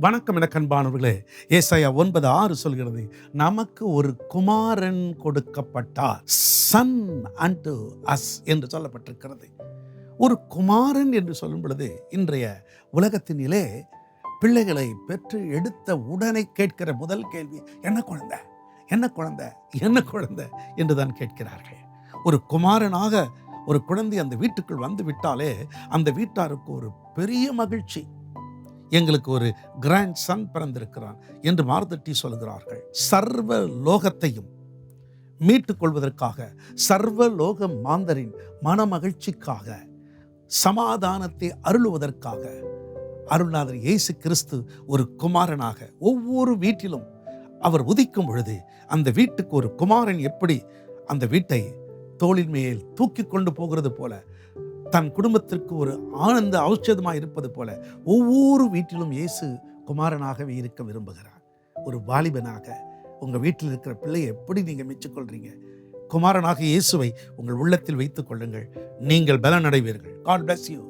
வணக்கம் என கண்பானவர்களே. ஏசாயா ஒன்பது ஆறு சொல்கிறது நமக்கு ஒரு குமாரன் கொடுக்கப்பட்டார். சன் அண்டு அஸ் என்று சொல்லப்பட்டிருக்கிறது. ஒரு குமாரன் என்று சொல்லும் பொழுது இன்றைய உலகத்தினிலே பிள்ளைகளை பெற்று எடுத்த உடனே கேட்கிற முதல் கேள்வி என்ன குழந்தை? என்ன குழந்தை? என்ன குழந்தை? என்று தான் கேட்கிறார்கள். ஒரு குமாரனாக ஒரு குழந்தை அந்த வீட்டுக்குள் வந்து விட்டாலே அந்த வீட்டாருக்கு ஒரு பெரிய மகிழ்ச்சி. எங்களுக்கு ஒரு கிராண்ட் சன் பிறந்திருக்கிறான் என்று மார்தட்டி சொல்கிறார்கள். சர்வ லோகத்தையும் மீட்டுக் கொள்வதற்காக சர்வ லோக மாந்தரின் மனமகிழ்ச்சிக்காக சமாதானத்தை அருளுவதற்காக அருள்நாதர் இயேசு கிறிஸ்து ஒரு குமாரனாக ஒவ்வொரு வீட்டிலும் அவர் உதிக்கும் பொழுது அந்த வீட்டுக்கு ஒரு குமாரன் எப்படி அந்த வீட்டை தோளின் மேல் தூக்கி கொண்டு போகிறது போல தன் குடும்பத்திற்கு ஒரு ஆனந்த ஔஷதமாக இருப்பது போல ஒவ்வொரு வீட்டிலும் இயேசு குமாரனாகவே இருக்க விரும்புகிறார். ஒரு வாலிபனாக உங்கள் வீட்டில் இருக்கிற பிள்ளையை எப்படி நீங்கள் மெச்சுக்கொள்றீங்க குமாரனாக இயேசுவை உங்கள் உள்ளத்தில் வைத்துக் கொள்ளுங்கள். நீங்கள் பலனடைவீர்கள். God bless you